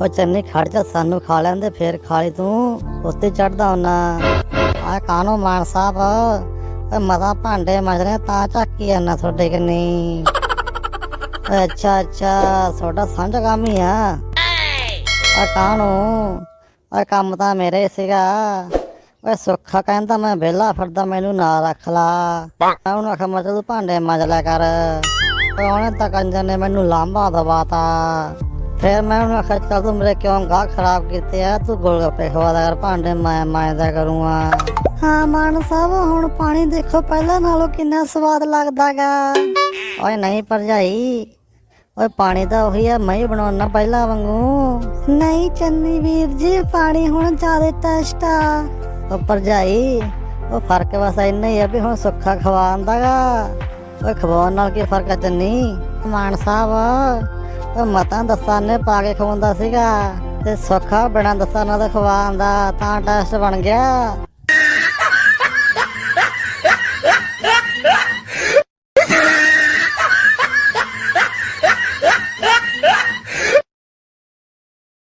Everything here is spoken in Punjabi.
ਉਹ ਚੰਨੀ ਖੜ ਜਾ, ਸਾਨੂੰ ਖਾ ਲੈਂਦੇ, ਫੇਰ ਖਾਲੀ ਤੂੰ ਉੱਤੇ ਚੜਦਾ ਹੁੰਨਾ ਆ ਕਾਨੋ ਮਾਨ ਸਾਹਿਬ? ਓਏ ਮਦਾ ਭਾਂਡੇ ਮਜਰੇ ਤਾਂ ਝਾਕੀ ਜਾਂਦਾ ਤੁਹਾਡੇ ਕੰਨੀ? ਅੱਛਾ ਅੱਛਾ, ਤੁਹਾਡਾ ਸਾਂਝਾ ਕੰਮ ਹੀ ਆ। ਆ ਕਾਹਨੂੰ? ਓਏ ਕੰਮ ਤਾਂ ਮੇਰੇ ਸੀਗਾ। ਓਏ ਸੁੱਖਾ ਕਹਿੰਦਾ, ਮੈਂ ਵਿਹਲਾ ਫਿਰਦਾ, ਮੈਨੂੰ ਨਾ ਰੱਖ ਲਾ। ਮੈਂ ਉਹਨੂੰ ਆਖਿਆ, ਮੈਂ ਤੂੰ ਭਾਂਡੇ ਮਾਂਜ ਲਿਆ ਕਰ। ਓਏ ਉਹਨੇ ਤਾਂ ਕੰਜਰ ਨੇ ਮੈਨੂੰ ਲਾਂਭਾ ਦਵਾਤਾ। ਫਿਰ ਮੈਂ ਉਹਨੂੰ ਆਖਿਆ ਚੱਲ ਤੂੰ ਮੇਰੇ ਕਿਉਂ ਗਾਹ ਖਰਾਬ ਕੀਤੇ ਆ? ਤੂੰ ਗੋਲ ਗੱਪੇ ਖਵਾ ਦਾ ਕਰ ਭਾਂਡੇ ਮੈਂ ਮਾਂਜਦਾ ਕਰੂੰਗਾ। ਹਾਂ ਮਾਨ ਸਾਹਿਬ ਹੁਣ ਪਾਣੀ ਦੇਖੋ ਪਹਿਲਾਂ ਨਾਲੋਂ ਕਿੰਨਾ ਸਵਾਦ ਲੱਗਦਾਗਾ ਓਏ ਨਹੀਂ ਭਰਜਾਈ ਓਏ ਪਾਣੀ ਤਾਂ ਉਹੀ ਆ ਮੈਂ ਬਣਾਉਣਾ ਪਹਿਲਾਂ ਵਾਂਗੂ। ਨਹੀਂ ਚੰਨੀ ਵੀਰ ਜੀ ਪਾਣੀ ਹੁਣ ਜ਼ਿਆਦਾ ਟੈਸਟ ਆ। ਉਹ ਭਰਜਾਈ ਉਹ ਫ਼ਰਕ ਬਸ ਇੰਨਾ ਹੀ ਆ ਵੀ ਹੁਣ ਸੁੱਖਾ ਖਵਾਉਂਦਾਗਾ ਓਏ ਖਵਾਉਣ ਨਾਲ ਕੀ ਫ਼ਰਕ ਆ ਚੰਨੀ? ਮਾਨ ਸਾਹਿਬ ਉਹ ਮਤਾਂ ਦੱਸਾਂ ਨੇ ਪਾ ਕੇ ਖਵਾਉਂਦਾ ਸੀਗਾ ਤੇ ਸੁੱਖਾ ਬਿਨਾਂ ਦੱਸਾਂ ਨਾਲ ਖਵਾਉਂਦਾ ਤਾਂ ਟੈਸਟ ਬਣ ਗਿਆ।